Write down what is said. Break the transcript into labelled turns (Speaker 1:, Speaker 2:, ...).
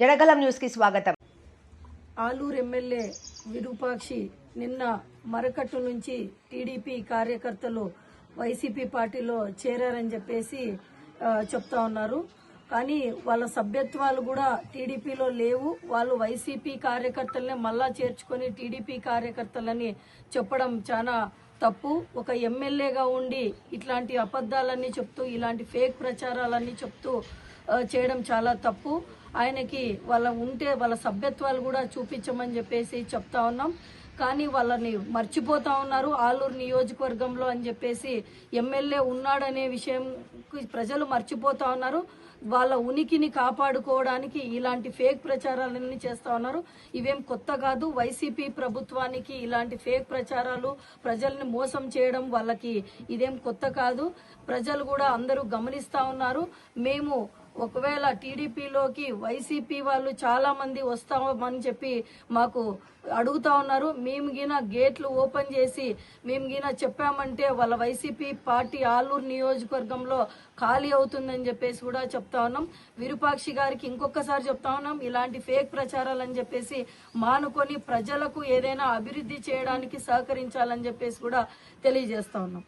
Speaker 1: జడగలం న్యూస్కి స్వాగతం.
Speaker 2: ఆలూరు ఎమ్మెల్యే విరూపాక్షి నిన్న మరకట్టు నుంచి టీడీపీ కార్యకర్తలు వైసీపీ పార్టీలో చేరారని చెప్పేసి చెప్తా ఉన్నారు. కానీ వాళ్ళ సభ్యత్వాలు కూడా టీడీపీలో లేవు. వాళ్ళు వైసీపీ కార్యకర్తలనే మళ్ళా చేర్చుకొని టీడీపీ కార్యకర్తలని చెప్పడం చాలా తప్పు. ఒక ఎమ్మెల్యేగా ఉండి ఇట్లాంటి అబద్ధాలన్నీ చెప్తూ ఇలాంటి ఫేక్ ప్రచారాలన్నీ చెప్తూ చేయడం చాలా తప్పు. ఆయనకి వాళ్ళ ఉంటే వాళ్ళ సభ్యత్వాలు కూడా చూపించమని చెప్పేసి చెప్తా ఉన్నాం. కానీ వాళ్ళని మర్చిపోతా ఉన్నారు. ఆలూరు నియోజకవర్గంలో అని చెప్పేసి ఎమ్మెల్యే ఉన్నాడనే విషయం ప్రజలు మర్చిపోతా ఉన్నారు. వాళ్ళ ఉనికిని కాపాడుకోవడానికి ఇలాంటి ఫేక్ ప్రచారాలన్నీ చేస్తా ఉన్నారు. ఇవేం కొత్త కాదు. వైసీపీ ప్రభుత్వానికి ఇలాంటి ఫేక్ ప్రచారాలు ప్రజల్ని మోసం చేయడం వాళ్ళకి ఇదేం కొత్త కాదు. ప్రజలు కూడా అందరూ గమనిస్తా ఉన్నారు. మేము ఒకవేళ టీడీపీలోకి వైసీపీ వాళ్ళు చాలా మంది వస్తామని చెప్పి మాకు అడుగుతా ఉన్నారు. మేము గిన గేట్లు ఓపెన్ చేసి మేము గిన చెప్పామంటే వాళ్ళ వైసీపీ పార్టీ ఆలూరు నియోజకవర్గంలో ఖాళీ అవుతుందని చెప్పేసి కూడా చెప్తా ఉన్నాం. విరూపాక్షి గారికి ఇంకొకసారి చెప్తా ఉన్నాం. ఇలాంటి ఫేక్ ప్రచారాలు అని చెప్పేసి మానుకొని ప్రజలకు ఏదైనా అభివృద్ధి చేయడానికి సహకరించాలని చెప్పేసి కూడా తెలియజేస్తా ఉన్నాం.